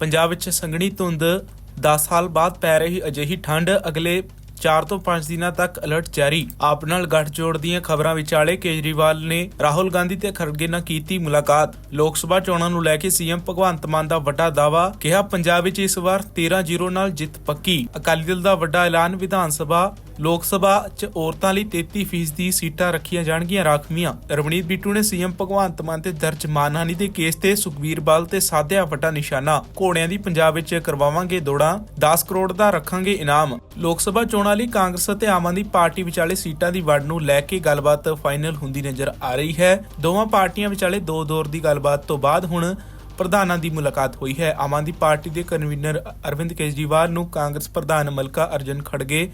ਪੰਜਾਬ ਵਿੱਚ ਸੰਘਣੀ ਧੁੰਦ 10 ਸਾਲ ਬਾਅਦ ਪੈ ਰਹੀ ਅਜਿਹੀ ਠੰਡ ਅਗਲੇ 4 ਤੋਂ 5 ਦਿਨਾਂ ਤੱਕ ਅਲਰਟ ਜਾਰੀ। ਆਪ ਨਾਲ ਗੱਠਜੋੜ ਦੀਆਂ ਖਬਰਾਂ ਵਿਚਾਲੇ ਕੇਜਰੀਵਾਲ ਨੇ ਰਾਹੁਲ ਗਾਂਧੀ ਤੇ ਖੜਗੇ ਨਾਲ ਕੀਤੀ ਮੁਲਾਕਾਤ। ਲੋਕ ਸਭਾ ਚੋਣਾਂ ਨੂੰ ਲੈ ਕੇ ਸੀਐਮ ਭਗਵੰਤ ਮਾਨ ਦਾ ਵੱਡਾ ਦਾਅਵਾ, ਕਿਹਾ, ਪੰਜਾਬ ਵਿੱਚ ਇਸ ਵਾਰ 13-0 ਨਾਲ ਜਿੱਤ ਪੱਕੀ। ਅਕਾਲੀ ਦਲ ਦਾ ਵੱਡਾ ਐਲਾਨ ਵਿਧਾਨ ਸਭਾ ਲੋਕ ਸਭਾ 'ਚ ਔਰਤਾਂ ਲਈ 33% ਦੀ ਸੀਟਾਂ ਰੱਖੀਆਂ ਜਾਣਗੀਆਂ ਰਾਖਵੀਆਂ। ਰਵਨੀਤ ਬਿੱਟੂ ਨੇ ਸੀਐਮ ਭਗਵੰਤ ਮਾਨ ਤੇ ਦਰਜ ਮਾਨਹਾਨੀ ਦੇ ਕੇਸ ਤੇ ਸੁਖਬੀਰ ਬਾਲ ਤੇ ਸਾਧਿਆ ਵੱਡਾ ਨਿਸ਼ਾਨਾ। ਘੋੜਿਆਂ ਦੀ ਪੰਜਾਬ ਵਿੱਚ ਕਰਵਾਵਾਂਗੇ ਦੌੜਾਂ। 10 ਕਰੋੜ ਦਾ ਰੱਖਾਂਗੇ ਇਨਾਮ। ਲੋਕ ਸਭਾ ਚੋਣਾਂ ਲਈ ਕਾਂਗਰਸ ਅਤੇ ਆਮ ਆਦਮੀ ਪਾਰਟੀ ਵਿਚਾਲੇ ਸੀਟਾਂ ਦੀ ਵੰਡ ਨੂੰ ਲੈ ਕੇ ਗੱਲਬਾਤ ਫਾਈਨਲ ਹੁੰਦੀ ਨਜ਼ਰ ਆ ਰਹੀ ਹੈ। ਦੋਵਾਂ ਪਾਰਟੀਆਂ ਵਿਚਾਲੇ ਦੋ ਦੌਰ ਦੀ ਗੱਲਬਾਤ ਤੋਂ ਬਾਅਦ ਹੁਣ ਪ੍ਰਧਾਨਾਂ ਦੀ ਮੁਲਾਕਾਤ ਹੋਈ ਹੈ। ਆਮ ਆਦਮੀ ਪਾਰਟੀ ਦੇ ਕਨਵੀਨਰ ਅਰਵਿੰਦ ਕੇਜਰੀਵਾਲ ਨੂੰ ਕਾਂਗਰਸ ਪ੍ਰਧਾਨ ਮਲਕਾ ਅਰਜਨ ਖੜਗੇ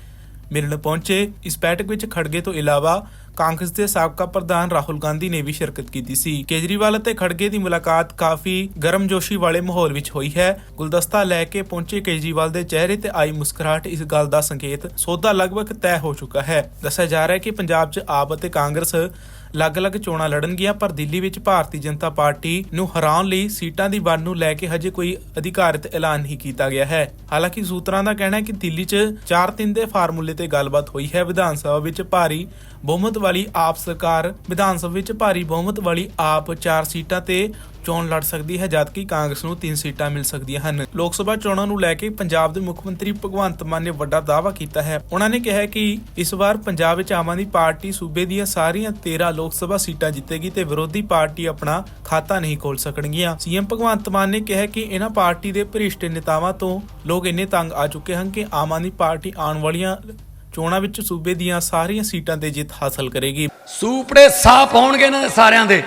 ਮਿਲਣ ਪਹੁੰਚੇ। ਇਸ ਬੈਠਕ ਵਿੱਚ ਖੜਗੇ ਤੋਂ ਇਲਾਵਾ ਕਾਂਗਰਸ ਦੇ ਸਾਬਕਾ ਪ੍ਰਧਾਨ ਰਾਹੁਲ ਗਾਂਧੀ ਨੇ ਵੀ ਸ਼ਿਰਕਤ ਕੀਤੀ ਸੀ। ਕੇਜਰੀਵਾਲ ਅਤੇ ਖੜਗੇ ਦੀ ਮੁਲਾਕਾਤ ਕਾਫੀ ਗਰਮਜੋਸ਼ੀ ਵਾਲੇ ਮਾਹੌਲ ਵਿੱਚ ਹੋਈ ਹੈ। ਗੁਲਦਸਤਾ ਲੈ ਕੇ ਪਹੁੰਚੇ ਕੇਜਰੀਵਾਲ ਦੇ ਚਿਹਰੇ ਤੇ ਆਈ ਮੁਸਕਰਾਹਟ, ਇਸ ਗੱਲ ਦਾ ਸੰਕੇਤ ਸੌਦਾ ਲਗਭਗ ਤੈਅ ਹੋ ਚੁੱਕਾ ਹੈ। ਦੱਸਿਆ ਜਾ ਰਿਹਾ ਹੈ ਕਿ ਪੰਜਾਬ 'ਚ ਆਪ ਅਤੇ ਕਾਂਗਰਸ ਅਲੱਗ-ਅਲੱਗ ਚੋਣਾਂ ਲੜਨਗੀਆਂ, ਪਰ ਦਿੱਲੀ ਵਿੱਚ ਭਾਰਤੀ ਜਨਤਾ ਪਾਰਟੀ ਨੂੰ ਹਰਾਉਣ ਲਈ ਸੀਟਾਂ ਦੀ ਵੰਡ ਨੂੰ ਲੈ ਕੇ ਹਜੇ ਕੋਈ ਅਧਿਕਾਰਤ ਐਲਾਨ ਨਹੀਂ ਕੀਤਾ ਗਿਆ ਹੈ। ਹਾਲਾਂਕਿ ਸੂਤਰਾਂ ਦਾ ਕਹਿਣਾ ਹੈ ਕਿ ਦਿੱਲੀ 'ਚ 4-3 ਦੇ ਫਾਰਮੂਲੇ ਤੇ ਗੱਲਬਾਤ ਹੋਈ ਹੈ। ਵਿਧਾਨ ਸਭਾ ਵਿੱਚ ਭਾਰੀ ਬਹੁਮਤ ਵਾਲੀ ਆਪ ਸਰਕਾਰ, ਵਿਧਾਨ ਸਭਾ ਵਿੱਚ ਭਾਰੀ ਬਹੁਮਤ ਵਾਲੀ ਆਪ 4 ਸੀਟਾਂ ਤੇ ਚੋਣ ਲੜ ਸਕਦੀ ਹੈ, ਜਦਕਿ ਕਾਂਗਰਸ ਨੂੰ 3 ਸੀਟਾਂ ਮਿਲ ਸਕਦੀਆਂ ਹਨ। ਲੋਕ ਸਭਾ ਚੋਣਾਂ ਨੂੰ ਲੈ ਕੇ ਪੰਜਾਬ ਦੇ ਮੁੱਖ ਮੰਤਰੀ ਭਗਵੰਤ ਮਾਨ ਨੇ ਵੱਡਾ ਦਾਅਵਾ ਕੀਤਾ ਹੈ। ਉਹਨਾਂ ਨੇ ਕਿਹਾ ਕਿ ਇਸ ਵਾਰ ਪੰਜਾਬ ਵਿੱਚ ਆਮ ਆਦਮੀ ਪਾਰਟੀ ਸੂਬੇ ਦੀਆਂ ਸਾਰੀਆਂ 13 ਲੋਕ ਸਭਾ ਸੀਟਾਂ ਜਿੱਤੇਗੀ ਤੇ ਵਿਰੋਧੀ ਪਾਰਟੀ ਆਪਣਾ ਖਾਤਾ ਨਹੀਂ ਖੋਲ ਸਕਣਗੀਆਂ। ਸੀਐਮ ਭਗਵੰਤ ਮਾਨ ਨੇ ਕਿਹਾ ਕਿ ਇਹਨਾਂ ਪਾਰਟੀ ਦੇ ਭ੍ਰਿਸ਼ਟ ਨੇਤਾਵਾਂ ਤੋਂ ਲੋਕ ਇੰਨੇ ਤੰਗ ਆ ਚੁੱਕੇ ਹਨ ਕਿ ਆਮ ਆਦਮੀ ਪਾਰਟੀ ਆਉਣ ਵਾਲੀਆਂ ਚੋਣਾਂ ਵਿੱਚ ਸੂਬੇ ਦੀਆਂ ਸਾਰੀਆਂ ਸੀਟਾਂ ਤੇ ਜਿੱਤ ਹਾਸਲ ਕਰੇਗੀ। ਸੂਪੜੇ ਸਾਫ਼ ਹੋਣਗੇ ਇਹਨਾਂ ਦੇ ਸਾਰਿਆਂ ਦੇ।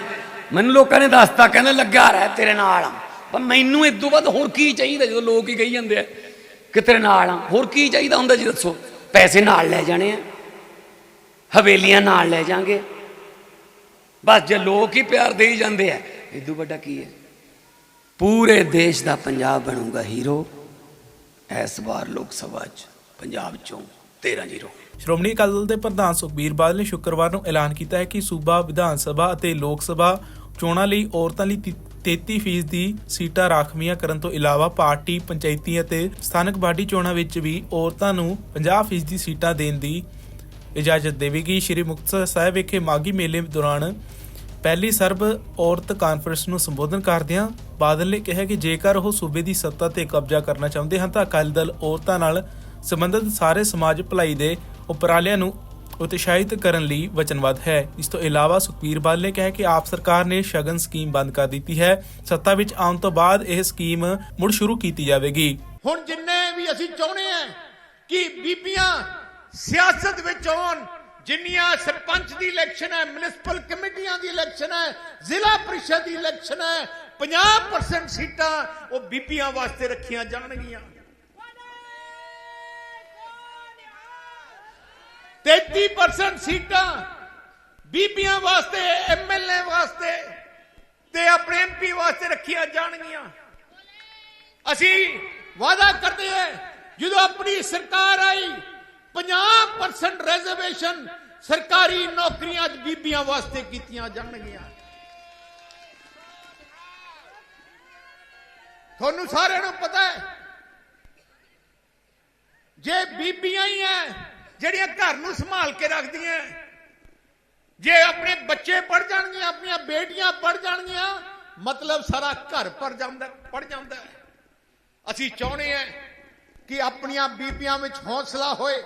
ਮੈਨੂੰ ਲੋਕਾਂ ਨੇ ਦੱਸਤਾ, ਕਹਿੰਦੇ ਲੱਗਿਆ ਰਹਿ ਤੇਰੇ ਨਾਲ ਪਰ ਮੈਨੂੰ ਇਸ ਤੋਂ ਵੱਧ ਹੋਰ ਕੀ ਚਾਹੀਦਾ ਜਦੋਂ ਲੋਕ ਹੀ ਕਹੀ ਜਾਂਦੇ ਆ ਕਿ ਤੇਰੇ ਨਾਲ ਆ? ਹੋਰ ਕੀ ਚਾਹੀਦਾ ਹੁੰਦਾ ਜੀ ਦੱਸੋ? ਪੈਸੇ ਨਾਲ ਲੈ ਜਾਣੇ ਆ। ਹਵੇਲੀਆਂ ਨਾਲ ਲੈ ਜਾਾਂਗੇ। ਬਸ ਜੇ ਲੋਕ ਹੀ ਪਿਆਰ ਦੇ ਜਾਂਦੇ ਆ ਇਸ ਵੱਡਾ ਕੀ ਹੈ ਪੂਰੇ ਦੇਸ਼ ਦਾ ਪੰਜਾਬ ਬਣੂਗਾ ਹੀਰੋ। ਇਸ ਵਾਰ ਲੋਕ ਸਭਾ 'ਚ ਪੰਜਾਬ 'ਚੋਂ 13 ਜ਼ੀਰੋ। ਸ਼੍ਰੋਮਣੀ ਅਕਾਲੀ ਦਲ ਦੇ ਪ੍ਰਧਾਨ ਸੁਖਬੀਰ ਬਾਦਲ ਨੇ ਸ਼ੁੱਕਰਵਾਰ ਨੂੰ ਐਲਾਨ ਕੀਤਾ ਹੈ ਕਿ ਸੂਬਾ ਵਿਧਾਨ ਸਭਾ ਅਤੇ ਲੋਕ ਸਭਾ ਚੋਣਾਂ ਲਈ ਔਰਤਾਂ ਲਈ 33% ਦੀ ਸੀਟਾਂ ਰਾਖਵੀਆਂ ਕਰਨ ਤੋਂ ਇਲਾਵਾ ਪਾਰਟੀ, ਪੰਚਾਇਤੀ ਅਤੇ ਸਥਾਨਕ ਬਾਡੀ ਚੋਣਾਂ ਵਿੱਚ ਵੀ ਔਰਤਾਂ ਨੂੰ 50% ਦੀ ਸੀਟਾਂ ਦੇਣ ਦੀ ਇਜਾਜ਼ਤ ਦੇਵੇਗੀ। ਸ਼੍ਰੀ ਮੁਕਤਸਰ ਸਾਹਿਬ ਵਿਖੇ ਮਾਗੀ ਮੇਲੇ ਦੌਰਾਨ ਪਹਿਲੀ ਸਰਬ ਔਰਤ ਕਾਨਫਰੰਸ ਨੂੰ ਸੰਬੋਧਨ ਕਰਦਿਆਂ ਬਾਦਲ ਨੇ ਕਿਹਾ ਕਿ ਜੇਕਰ ਉਹ ਸੂਬੇ ਦੀ ਸੱਤਾ ਤੇ ਕਬਜ਼ਾ ਕਰਨਾ ਚਾਹੁੰਦੇ ਹਨ ਤਾਂ ਅਕਾਲੀ ਦਲ ਔਰਤਾਂ ਨਾਲ ਸੰਬੰਧਿਤ ਸਾਰੇ ਸਮਾਜ ਭਲਾਈ ਦੇ ਉਪਰਾਲਿਆਂ ਨੂੰ ਉਤਸ਼ਾਹਿਤ ਕਰਨ ਲਈ ਵਚਨਬੱਧ ਹੈ। ਇਸ ਤੋਂ ਇਲਾਵਾ ਸੁਖਬੀਰ ਬਾਦਲ ਨੇ ਕਿਹਾ ਕਿ ਆਪ ਸਰਕਾਰ ਨੇ ਸ਼ਗਨ ਸਕੀਮ ਬੰਦ ਕਰ ਦਿੱਤੀ ਹੈ। ਸੱਤਾ ਵਿੱਚ ਆਉਣ ਤੋਂ ਬਾਅਦ ਇਹ ਸਕੀਮ ਮੁੜ ਸ਼ੁਰੂ ਕੀਤੀ ਜਾਵੇਗੀ। ਹੁਣ ਜਿੰਨੇ ਵੀ ਅਸੀਂ ਚਾਹੁੰਦੇ ਆ ਕਿ ਬੀਬੀਆਂ ਸਿਆਸਤ ਵਿੱਚ ਆਉਣ, ਜਿੰਨੀਆਂ ਸਰਪੰਚ ਦੀ ਇਲੈਕਸ਼ਨ ਹੈ ਮਿਊਨਿਸਪਲ ਕਮੇਟੀਆਂ ਦੀ ਇਲੈਕਸ਼ਨ ਹੈ, ਜ਼ਿਲ੍ਹਾ ਪ੍ਰੀਸ਼ਦ ਦੀ ਇਲੈਕਸ਼ਨ ਹੈ 50% ਸੀਟਾਂ ਉਹ ਬੀਬੀਆਂ ਵਾਸਤੇ ਰੱਖੀਆਂ ਜਾਣਗੀਆਂ। 33% ਸੀਟਾਂ ਬੀਬੀਆਂ ਵਾਸਤੇ ਐਮਐਲਏ ਵਾਸਤੇ ਤੇ ਆਪਣੇ ਐਮਪੀ ਵਾਸਤੇ ਰੱਖੀਆਂ ਜਾਣਗੀਆਂ। ਅਸੀਂ ਵਾਅਦਾ ਕਰਦੇ ਹਾਂ, ਜਦੋਂ ਆਪਣੀ ਸਰਕਾਰ ਆਈ 50% ਰਿਜ਼ਰਵੇਸ਼ਨ ਸਰਕਾਰੀ ਨੌਕਰੀਆਂ 'ਚ ਬੀਬੀਆਂ ਵਾਸਤੇ ਕੀਤੀਆਂ ਜਾਣਗੀਆਂ। ਤੁਹਾਨੂੰ ਸਾਰਿਆਂ ਨੂੰ ਪਤਾ ਹੈ, ਜੇ ਬੀਬੀਆਂ ਹੀ ਐ ਜਿਹੜੀਆਂ ਘਰ ਨੂੰ ਸੰਭਾਲ ਕੇ ਰੱਖਦੀਆਂ। ਜੇ ਆਪਣੇ ਬੱਚੇ ਪੜ ਜਾਣਗੀਆਂ, ਆਪਣੀਆਂ ਬੇਟੀਆਂ ਪੜ ਜਾਣਗੀਆਂ, ਮਤਲਬ ਸਾਰਾ ਘਰ ਪਰ ਜਾਂਦਾ ਪੜ ਜਾਂਦਾ ਅਸੀਂ ਚਾਹੁੰਦੇ ਹਾਂ ਕਿ ਆਪਣੀਆਂ ਬੀਬੀਆਂ ਵਿੱਚ ਹੌਸਲਾ ਹੋਏ।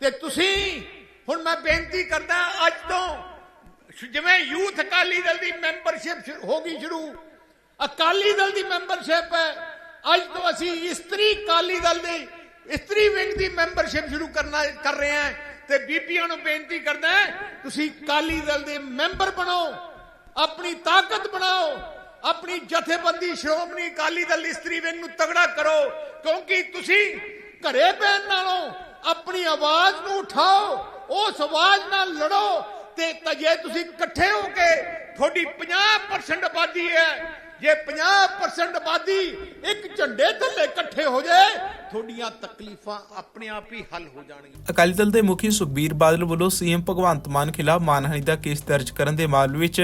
ਤੇ ਤੁਸੀਂ, ਹੁਣ ਮੈਂ ਬੇਨਤੀ ਕਰਦਾ, ਅੱਜ ਤੋਂ ਜਿਵੇਂ ਯੂਥ ਅਕਾਲੀ ਦਲ ਦੀ ਮੈਂਬਰਸ਼ਿਪ ਹੋ ਗਈ ਸ਼ੁਰੂ, ਅਕਾਲੀ ਦਲ ਦੀ ਮੈਂਬਰਸ਼ਿਪ ਹੈ। ਅੱਜ ਤੋਂ ਅਸੀਂ ਇਸਤਰੀ ਅਕਾਲੀ ਦਲ ਦੀ ਇਸਤਰੀ ਵਿੰਗ ਦੀ ਮੈਂਬਰਸ਼ਿਪ ਸ਼ੁਰੂ ਕਰਨਾ, ਕਰ ਰਹੇ ਹਾਂ ਤੇ ਬੀਬੀਆਂ ਨੂੰ ਬੇਨਤੀ ਕਰਦਾ ਤੁਸੀਂ ਅਕਾਲੀ ਦਲ ਦੇ ਮੈਂਬਰ ਬਣੋ, ਆਪਣੀ ਤਾਕਤ ਬਣਾਓ, ਆਪਣੀ ਜਥੇਬੰਦੀ ਸ਼੍ਰੋਮਣੀ ਅਕਾਲੀ ਦਲ ਇਸਤਰੀ ਵਿੰਗ ਨੂੰ ਤਗੜਾ ਕਰੋ, ਕਿਉਂਕਿ ਤੁਸੀਂ ਘਰੇ ਪੈਣ ਨਾਲੋਂ ਆਪਣੀ ਆਵਾਜ਼ ਨੂੰ ਉਠਾਓ, ਉਸ ਆਵਾਜ਼ ਨਾਲ ਲੜੋ ਤੇ ਤਾਂ ਜੇ ਤੁਸੀਂ ਇਕੱਠੇ ਹੋ ਕੇ ਤੁਹਾਡੀ 50% ਆਬਾਦੀ ਹੈ ਜੇ 50% ਆਬਾਦੀ ਇੱਕ ਝੰਡੇ ਥੱਲੇ ਇਕੱਠੇ ਹੋ ਜਾਏ ਤੁਹਾਡੀਆਂ ਤਕਲੀਫਾਂ ਆਪਣੇ ਆਪ ਹੀ ਹੱਲ ਹੋ ਜਾਣਗੀਆਂ। ਅਕਾਲੀ ਦਲ ਦੇ ਮੁਖੀ ਸੁਖਬੀਰ ਬਾਦਲ ਵੱਲੋਂ ਸੀਐਮ ਭਗਵੰਤ ਮਾਨ ਖਿਲਾਫ ਮਾਨਹਾਨੀ ਦਾ ਕੇਸ ਦਰਜ ਕਰਨ ਦੇ ਮਾਮਲੇ ਵਿੱਚ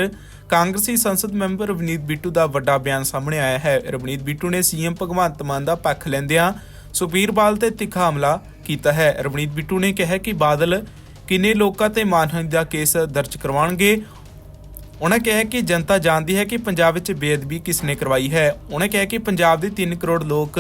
ਕਾਂਗਰਸੀ ਸੰਸਦ ਮੈਂਬਰ ਰਵਨੀਤ ਬਿੱਟੂ ਦਾ ਵੱਡਾ ਬਿਆਨ ਸਾਹਮਣੇ ਆਇਆ ਹੈ। ਰਵਨੀਤ ਬਿੱਟੂ ਨੇ ਸੀਐਮ ਭਗਵੰਤ ਮਾਨ ਦਾ ਪੱਖ ਲੈਂਦਿਆਂ ਸੁਖਬੀਰ ਬਾਦਲ ਤੇ ਤਿੱਖਾ ਹਮਲਾ ਕੀਤਾ ਹੈ। ਰਵਨੀਤ ਬਿੱਟੂ ਨੇ ਕਿਹਾ ਕਿ ਬਾਦਲ ਕਿੰਨੇ ਲੋਕਾਂ ਤੇ ਮਾਨਹਾਨੀ ਦਾ ਕੇਸ ਦਰਜ ਕਰਵਾਉਣਗੇ ਉਹਨਾਂ ਕਿਹਾ ਕਿ ਜਨਤਾ ਜਾਣਦੀ ਹੈ ਕਿ ਪੰਜਾਬ ਵਿੱਚ ਬੇਅਦਬੀ ਕਿਸ ਨੇ ਕਰਵਾਈ ਹੈ। ਉਹਨਾਂ ਕਿਹਾ ਕਿ ਪੰਜਾਬ ਦੇ 3 ਕਰੋੜ ਲੋਕ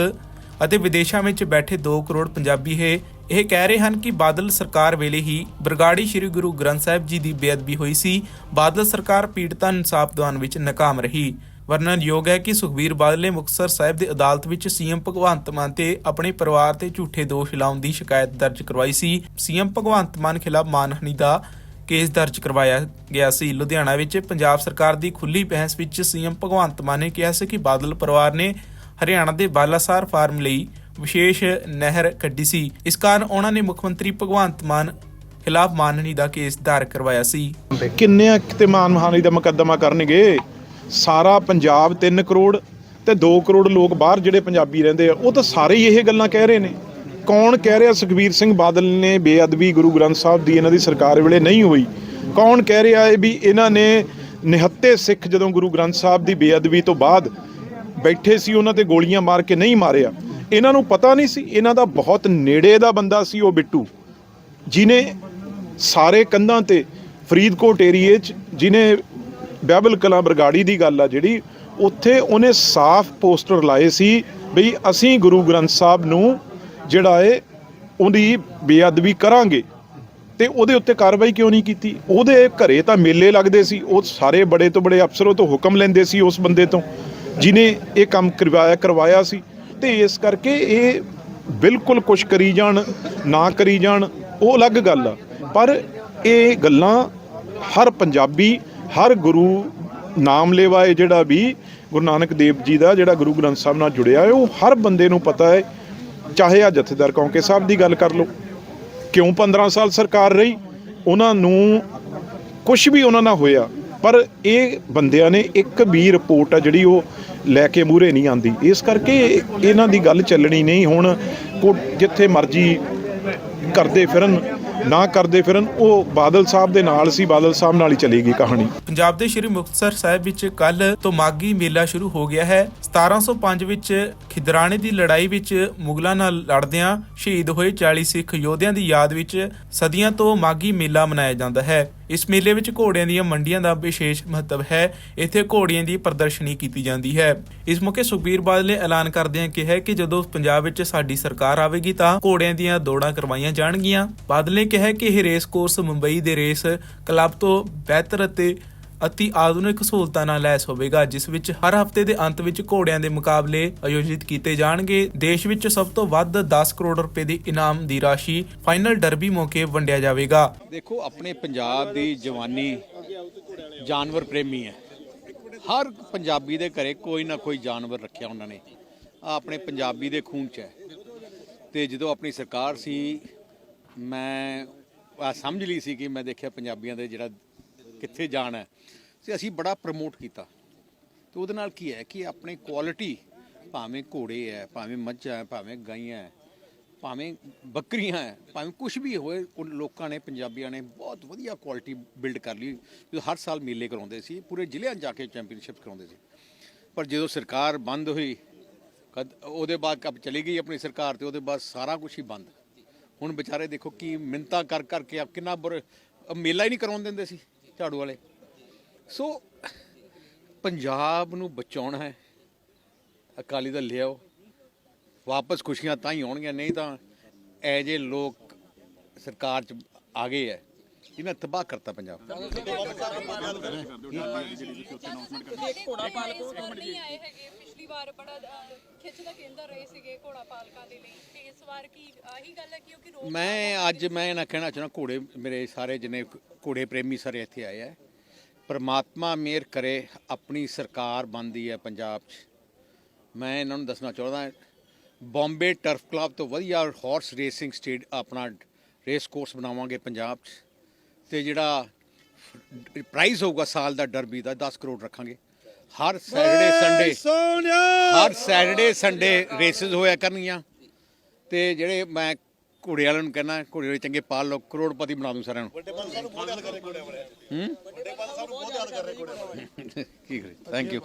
ਅਤੇ ਵਿਦੇਸ਼ਾਂ ਵਿੱਚ ਬੈਠੇ 2 ਕਰੋੜ ਪੰਜਾਬੀ ਹੈ। ਇਹ ਕਹਿ ਰਹੇ ਹਨ ਕਿ ਬਾਦਲ ਸਰਕਾਰ ਵੇਲੇ ਹੀ ਬਰਗਾੜੀ ਸ੍ਰੀ ਗੁਰੂ ਗ੍ਰੰਥ ਸਾਹਿਬ ਜੀ ਦੀ ਬੇਅਦਬੀ ਹੋਈ ਸੀ। ਬਾਦਲ ਸਰਕਾਰ ਪੀੜਤਾਂ ਨੂੰ ਇਨਸਾਫ ਦਿਵਾਉਣ ਵਿੱਚ ਨਾਕਾਮ ਰਹੀ। ਵਰਣਨਯੋਗ ਹੈ ਕਿ ਸੁਖਬੀਰ ਬਾਦਲ ਨੇ ਮੁਕਤਸਰ ਸਾਹਿਬ ਦੀ ਅਦਾਲਤ ਵਿੱਚ ਸੀਐਮ ਭਗਵੰਤ ਮਾਨ ਤੇ ਆਪਣੇ ਪਰਿਵਾਰ ਤੇ ਝੂਠੇ ਦੋਸ਼ ਲਾਉਣ ਦੀ ਸ਼ਿਕਾਇਤ ਦਰਜ ਕਰਵਾਈ ਸੀ। ਸੀਐਮ ਭਗਵੰਤ ਮਾਨ ਖਿਲਾਫ ਮਾਨਹਾਨੀ ਦਾ ਕੇਸ ਦਰਜ ਕਰਵਾਇਆ ਗਿਆ ਸੀ। ਲੁਧਿਆਣਾ ਵਿੱਚ ਪੰਜਾਬ ਸਰਕਾਰ ਦੀ ਖੁੱਲੀ ਬਹਿਸ ਵਿੱਚ ਸੀਐਮ ਭਗਵੰਤ ਮਾਨ ਨੇ ਕਿਹਾ ਸੀ ਕਿ ਬਾਦਲ ਪਰਿਵਾਰ ਨੇ ਹਰਿਆਣਾ ਦੇ ਬਾਲਾਸਾਰ ਫਾਰਮ ਲਈ ਵਿਸ਼ੇਸ਼ ਨਹਿਰ ਕੱਢੀ ਸੀ। ਇਸ ਕਾਰਨ ਉਹਨਾਂ ਨੇ ਮੁੱਖ ਮੰਤਰੀ ਭਗਵੰਤ ਮਾਨ ਖਿਲਾਫ ਮਾਨਹਾਨੀ ਦਾ ਕੇਸ ਦਾਇਰ ਕਰਵਾਇਆ ਸੀ। ਕਿੰਨੇ ਕਿਤੇ ਮਾਨਹਾਨੀ ਦਾ ਮੁਕੱਦਮਾ ਕਰਨਗੇ? ਸਾਰਾ ਪੰਜਾਬ 3 ਕਰੋੜ ਤੇ 2 ਕਰੋੜ ਲੋਕ ਬਾਹਰ ਜਿਹੜੇ ਪੰਜਾਬੀ ਰਹਿੰਦੇ ਆ, ਉਹ ਤਾਂ ਸਾਰੇ ਹੀ ਇਹ ਗੱਲਾਂ ਕਹਿ ਰਹੇ ਨੇ। ਕੌਣ ਕਹਿ ਰਿਹਾ ਸੁਖਬੀਰ ਸਿੰਘ ਬਾਦਲ ਨੇ ਬੇਅਦਬੀ ਗੁਰੂ ਗ੍ਰੰਥ ਸਾਹਿਬ ਦੀ ਇਹਨਾਂ ਦੀ ਸਰਕਾਰ ਵੇਲੇ ਨਹੀਂ ਹੋਈ? ਕੌਣ ਕਹਿ ਰਿਹਾ ਹੈ ਵੀ ਇਹਨਾਂ ਨੇ ਨਿਹੱਤੇ ਸਿੱਖ ਜਦੋਂ ਗੁਰੂ ਗ੍ਰੰਥ ਸਾਹਿਬ ਦੀ ਬੇਅਦਬੀ ਤੋਂ ਬਾਅਦ ਬੈਠੇ ਸੀ, ਉਹਨਾਂ ਤੇ ਗੋਲੀਆਂ ਮਾਰ ਕੇ ਨਹੀਂ ਮਾਰਿਆ? ਇਹਨਾਂ ਨੂੰ ਪਤਾ ਨਹੀਂ ਸੀ, ਇਹਨਾਂ ਦਾ ਬਹੁਤ ਨੇੜੇ ਦਾ ਬੰਦਾ ਸੀ ਉਹ ਬਿੱਟੂ ਜਿਨੇ ਸਾਰੇ ਕੰਧਾਂ ਤੇ ਫਰੀਦਕੋਟ ਏਰੀਏ 'ਚ ਜਿਨੇ ਬਹਿਬਲ ਕਲਾਂ ਬਰਗਾੜੀ ਦੀ ਗੱਲ ਆ ਜਿਹੜੀ, ਉੱਥੇ ਉਹਨੇ ਸਾਫ਼ ਪੋਸਟਰ ਲਾਏ ਸੀ ਬਈ ਅਸੀਂ ਗੁਰੂ ਗ੍ਰੰਥ ਸਾਹਿਬ ਨੂੰ ਜਿਹੜਾ ਏ ਉਹਦੀ ਬੇਅਦਬੀ ਕਰਾਂਗੇ। ਤੇ ਉਹਦੇ ਉੱਤੇ ਕਾਰਵਾਈ ਕਿਉਂ ਨਹੀਂ ਕੀਤੀ? ਉਹਦੇ ਘਰੇ ਤਾਂ ਮੇਲੇ ਲੱਗਦੇ ਸੀ। ਉਹ ਸਾਰੇ ਬੜੇ ਤੋਂ ਬੜੇ ਅਫਸਰੋਂ ਤੋਂ ਹੁਕਮ ਲੈਂਦੇ ਸੀ ਉਸ ਬੰਦੇ ਤੋਂ, ਜਿਨੇ ਇਹ ਕੰਮ ਕਰਵਾਇਆ ਕਰਵਾਇਆ ਸੀ। ਤੇ ਇਸ ਕਰਕੇ ਇਹ ਬਿਲਕੁਲ ਕੁਛ ਕਰੀ ਜਾਣ, ਨਾ ਕਰੀ ਜਾਣ, ਉਹ ਅਲੱਗ ਗੱਲ ਆ। ਪਰ ਇਹ ਗੱਲਾਂ ਹਰ ਪੰਜਾਬੀ, ਹਰ ਗੁਰੂ ਨਾਮ ਲੈਵਾ ਹੈ ਜਿਹੜਾ ਵੀ ਗੁਰੂ ਨਾਨਕ ਦੇਵ ਜੀ ਦਾ ਜਿਹੜਾ ਗੁਰੂ ਗ੍ਰੰਥ ਸਾਹਿਬ ਨਾਲ ਜੁੜਿਆ ਹੈ, ਉਹ ਹਰ ਬੰਦੇ ਨੂੰ ਪਤਾ ਹੈ ਚਾਹੇ ਆ ਜਥੇਦਾਰ ਕੌਂਕੇ ਸਾਹਿਬ ਦੀ ਗੱਲ ਕਰ ਲਓ, ਕਿਉਂ 15 ਸਾਲ ਸਰਕਾਰ ਰਹੀ? ਉਹਨਾਂ ਨੂੰ ਕੁਝ ਵੀ ਉਹਨਾਂ ਨਾਲ ਹੋਇਆ, ਪਰ ਇਹ ਬੰਦਿਆਂ ਨੇ ਇੱਕ ਵੀ ਰਿਪੋਰਟ ਆ ਜਿਹੜੀ ਉਹ ਲੈ ਕੇ ਮੂਰੇ ਨਹੀਂ ਆਂਦੀ। ਇਸ ਕਰਕੇ ਇਹਨਾਂ ਦੀ ਗੱਲ ਚੱਲਣੀ ਨਹੀਂ, ਹੁਣ ਕੋ- ਜਿੱਥੇ ਮਰਜ਼ੀ ਕਰਦੇ ਫਿਰਨ ਨਾ ਕਰਦੇ ਫਿਰਨ, ਉਹ ਬਾਦਲ ਸਾਹਿਬ ਦੇ ਨਾਲ ਸੀ, ਬਾਦਲ ਸਾਹਿਬ ਨਾਲ ਹੀ ਚਲੇਗੀ ਕਹਾਣੀ। ਪੰਜਾਬ ਦੇ ਸ਼੍ਰੀ ਮੁਕਤਸਰ ਸਾਹਿਬ ਵਿੱਚ ਕੱਲ ਤੋਂ ਮਾਗੀ ਮੇਲਾ ਸ਼ੁਰੂ ਹੋ ਗਿਆ ਹੈ। 1705 ਵਿੱਚ ਖਿਦਰਾਣੇ ਦੀ ਲੜਾਈ ਵਿੱਚ ਮੁਗਲਾਂ ਨਾਲ ਲੜਦਿਆਂ ਸ਼ਹੀਦ ਹੋਏ 40 ਸਿੱਖ ਯੋਧਿਆਂ ਦੀ ਯਾਦ ਵਿੱਚ ਸਦੀਆਂ ਤੋਂ ਮਾਗੀ ਮੇਲਾ ਮਨਾਇਆ ਜਾਂਦਾ ਹੈ। ਇਸ ਮੇਲੇ ਵਿੱਚ ਘੋੜਿਆਂ ਦੀਆਂ ਮੰਡੀਆਂ ਦਾ ਵਿਸ਼ੇਸ਼ ਮਹੱਤਵ ਹੈ। ਇੱਥੇ ਘੋੜੀਆਂ ਦੀ ਪ੍ਰਦਰਸ਼ਨੀ ਕੀਤੀ ਜਾਂਦੀ ਹੈ। ਇਸ ਮੌਕੇ ਸੁਖਬੀਰ ਬਾਦਲ ਨੇ ਐਲਾਨ ਕਰਦਿਆਂ ਕਿਹਾ ਕਿ ਜਦੋਂ ਪੰਜਾਬ ਵਿੱਚ ਸਾਡੀ ਸਰਕਾਰ ਆਵੇਗੀ ਤਾਂ ਘੋੜਿਆਂ ਦੀਆਂ ਦੌੜਾਂ ਕਰਵਾਈਆਂ ਜਾਣਗੀਆਂ। ਬਾਦਲ ਨੇ ਕਿਹਾ ਕਿ ਇਹ ਰੇਸ ਕੋਰਸ ਮੁੰਬਈ ਦੇ ਰੇਸ ਕਲੱਬ ਤੋਂ ਬਿਹਤਰ ਅਤੇ ਅਤੀ ਆਧੁਨਿਕ ਸਹੂਲਤਾਂ ਨਾਲ ਲੈਸ ਹੋਵੇਗਾ, ਜਿਸ ਵਿੱਚ ਹਰ ਹਫ਼ਤੇ ਦੇ ਅੰਤ ਵਿੱਚ ਘੋੜਿਆਂ ਦੇ ਮੁਕਾਬਲੇ ਆਯੋਜਿਤ ਕੀਤੇ ਜਾਣਗੇ। ਦੇਸ਼ ਵਿੱਚ ਸਭ ਤੋਂ ਵੱਧ 10 ਕਰੋੜ ਰੁਪਏ ਦੀ ਇਨਾਮ ਦੀ ਰਾਸ਼ੀ ਫਾਈਨਲ ਡਰਬੀ ਮੌਕੇ ਵੰਡਿਆ ਜਾਵੇਗਾ। ਦੇਖੋ, ਆਪਣੇ ਪੰਜਾਬ ਦੀ ਜਵਾਨੀ ਜਾਨਵਰ ਪ੍ਰੇਮੀ ਹੈ। ਹਰ ਪੰਜਾਬੀ ਦੇ ਘਰੇ ਕੋਈ ਨਾ ਕੋਈ ਜਾਨਵਰ ਰੱਖਿਆ ਉਹਨਾਂ ਨੇ। ਆਹ ਆਪਣੇ ਪੰਜਾਬੀ ਦੇ ਖੂਨ 'ਚ ਹੈ। ਤੇ ਜਦੋਂ ਆਪਣੀ ਸਰਕਾਰ ਸੀ, ਮੈਂ ਆ ਸਮਝ ਲਈ ਸੀ ਕਿ ਮੈਂ ਦੇਖਿਆ ਪੰਜਾਬੀਆਂ ਦੇ ਜਿਹੜਾ ਕਿੱਥੇ ਜਾਣਾ ਹੈ। ਤੇ ਅਸੀਂ ਬੜਾ ਪ੍ਰਮੋਟ ਕੀਤਾ। ਤੇ ਉਹਦੇ ਨਾਲ ਕੀ ਹੈ ਕਿ ਆਪਣੇ ਕੁਆਲਿਟੀ ਭਾਵੇਂ ਘੋੜੇ ਹੈ, ਭਾਵੇਂ ਮੱਝਾਂ ਹੈ, ਭਾਵੇਂ ਗਾਈਆਂ ਹੈ, ਭਾਵੇਂ ਬੱਕਰੀਆਂ ਹੈ, ਭਾਵੇਂ ਕੁਝ ਵੀ ਹੋਏ, ਉਹ ਲੋਕਾਂ ਨੇ, ਪੰਜਾਬੀਆਂ ਨੇ ਬਹੁਤ ਵਧੀਆ ਕੁਆਲਿਟੀ ਬਿਲਡ ਕਰ ਲਈ। ਜਦੋਂ ਹਰ ਸਾਲ ਮੇਲੇ ਕਰਾਉਂਦੇ ਸੀ, ਪੂਰੇ ਜ਼ਿਲ੍ਹਿਆਂ 'ਚ ਜਾ ਕੇ ਚੈਂਪੀਅਨਸ਼ਿਪ ਕਰਾਉਂਦੇ ਸੀ। ਪਰ ਜਦੋਂ ਸਰਕਾਰ ਬੰਦ ਹੋਈ, ਕਦ, ਉਹਦੇ ਬਾਅਦ ਕਬ ਚਲੀ ਗਈ ਆਪਣੀ ਸਰਕਾਰ ਤੇ, ਉਹਦੇ ਬਾਅਦ ਸਾਰਾ ਕੁਝ ਹੀ ਬੰਦ। ਹੁਣ ਵਿਚਾਰੇ ਦੇਖੋ ਕੀ ਮਿੰਤਾ ਕਰ ਕਰਕੇ ਆ ਕਿੰਨਾ ਬੁਰ ਮੇਲਾ ਹੀ ਨਹੀਂ ਕਰਾਉਣ ਦਿੰਦੇ ਸੀ। ਝਾੜੂ ਵਾਲੇ ਸੋ ਪੰਜਾਬ ਨੂੰ ਬਚਾਉਣਾ ਹੈ ਅਕਾਲੀ ਦਲ ਲਿਆਓ ਵਾਪਸ ਖੁਸ਼ੀਆਂ ਤਾਂ ਹੀ ਆਉਣਗੀਆਂ ਨਹੀਂ ਤਾਂ ਐ ਜੇ ਲੋਕ ਸਰਕਾਰ ਚ ਆ ਗਏ ਐ ਇਹਨਾਂ ਤਬਾਹ ਕਰਤਾ ਪੰਜਾਬ ਘੋੜਾ ਪਾਲਕ ਨਹੀਂ ਆਏ ਹੈਗੇ ਪਿਛਲੀ ਵਾਰ ਬੜਾ ਖਿੱਚ ਦਾ ਕੇਂਦਰ ਰਹੇ ਸੀਗੇ ਘੋੜਾ ਪਾਲਕਾਂ ਦੇ ਲਈ। ਤੇ ਇਸ ਵਾਰ ਕੀ ਆਹੀ ਗੱਲ ਹੈ ਕਿਉਂਕਿ ਰੋਜ਼ ਮੈਂ ਅੱਜ ਮੈਂ ਨਾ ਕਹਿਣਾ ਚਾਹੁੰਦਾ ਘੋੜੇ ਮੇਰੇ ਸਾਰੇ ਜਿੰਨੇ ਘੋੜੇ ਪ੍ਰੇਮੀ ਸਾਰੇ ਇੱਥੇ ਆਏ ਆ। ਪਰਮਾਤਮਾ ਮਿਹਰ ਕਰੇ ਆਪਣੀ ਸਰਕਾਰ ਬਣਦੀ ਹੈ ਪੰਜਾਬ 'ਚ। ਮੈਂ ਇਹਨਾਂ ਨੂੰ ਦੱਸਣਾ ਚਾਹੁੰਦਾ ਬੰਬੇ ਟਰਫ ਕਲੱਬ ਤੋਂ ਵਧੀਆ ਹਾਰਸ ਰੇਸਿੰਗ ਸਟੇਟ ਆਪਣਾ ਰੇਸ ਕੋਰਸ ਬਣਾਵਾਂਗੇ ਪੰਜਾਬ 'ਚ। ਤੇ ਜਿਹੜਾ ਪ੍ਰਾਈਜ਼ ਹੋਊਗਾ ਸਾਲ ਦਾ ਡਰਬੀ ਦਾ 10 ਕਰੋੜ ਰੱਖਾਂਗੇ। ਹਰ ਸੈਟਰਡੇ ਸੰਡੇ ਹਰ ਸੈਟਰਡੇ ਸੰਡੇ ਰੇਸਸ ਹੋਇਆ ਕਰਨਗੀਆਂ ਤੇ ਜਿਹੜੇ ਮੈਂ ਘੋੜੇ ਵਾਲਿਆਂ ਨੂੰ ਕਹਿੰਦਾ ਘੋੜੇ ਵਾਲੇ ਚੰਗੇ ਪਾਲ ਲੋ ਕਰੋੜਪਤੀ ਬਣਾ ਦੂੰ ਸਾਰਿਆਂ ਨੂੰ। ਵੱਡੇ ਬੰਦ ਸਾਹਿਬ ਨੂੰ ਬਹੁਤ ਯਾਦ ਕਰ ਰਹੇ ਘੋੜੇ ਵਾਲੇ। ਹੂੰ? ਵੱਡੇ ਬੰਦ ਸਾਹਿਬ ਨੂੰ ਬਹੁਤ ਯਾਦ ਕਰ ਰਹੇ ਘੋੜੇ ਵਾਲੇ। ਕੀ ਕਰੇ ਥੈਂਕ ਯੂ